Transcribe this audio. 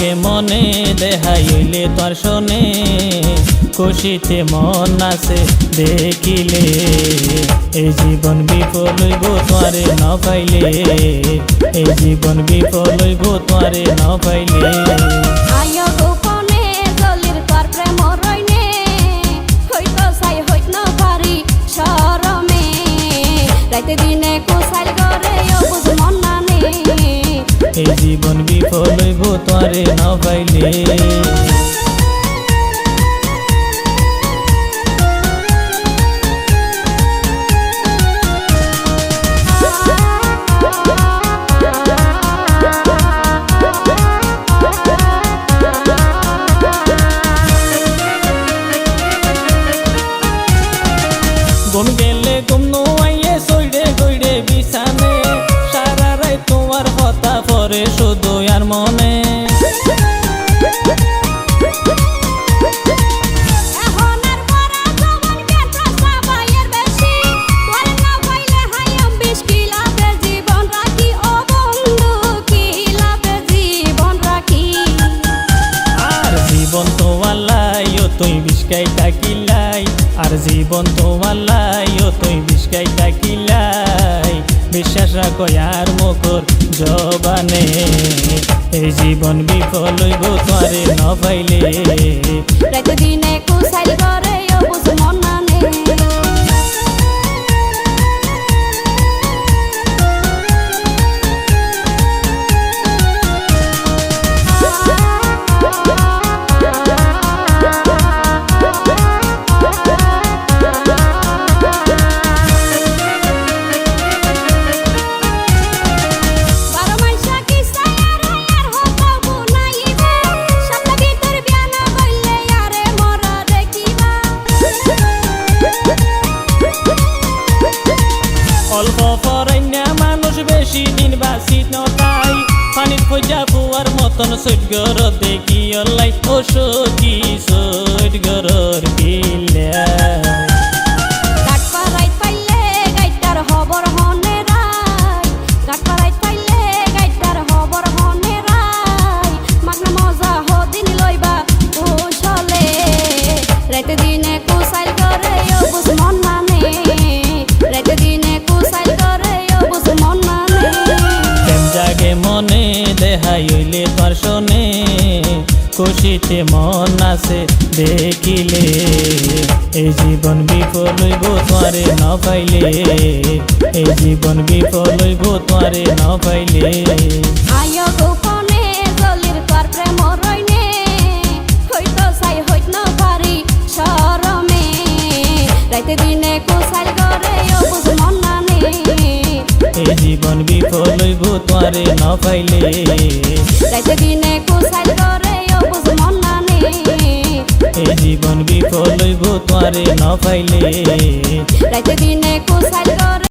জাগে মনে দেহাইলে হইলে তোর শোনে। খুশিতে মন নাচে দেখিলে। এই জীবন বিফল হইব তোরে ন পাইলে। এই জীবন বিফল হইব তোরে ন পাইলে। এই জীবন বিফল হইব তোরে ন পাইলে পরে শুধু আর মনে। জবন লাই ও তুই বিস্কাই থাকিলাই আর জীবন তোমার লাই, ও তুই বিষকাই থাকিলাই। বিশ্বাস রাখো আর মুখর জবানে। এই জীবন বিফল হইব তোরে ন পাইলে রাইতে দিনে কোসাইল করে অল্প পরাইনা মানুষ বেশি দিন বাঁচি নতাই পানিত পয়সা পুয়ার মতন সৈগর দেখি অল্লাই ও সখী সৈগরর কিল্লা খুশিতে মন আছে দেখিলে। এই জীবন বিফল হইব তোরে ন পাইলে। এই জীবন বিফল হইব তোরে ন পাইলে। আয় গোপনে জলির তোর প্রেম রইনে। হইতো চাই হইত ন পারি সরমে রাইতে দিনে কোসাইল করে অবুজ মন নানে এই জীবন বিফল হইব তোরে ন পাইলে। রাইতে দিনে কোসাইল করে অবুজ মন এই জীবন বিফল হইব তোয়ারে ন পাইলে। রাইতে দিনে কোসাইল করে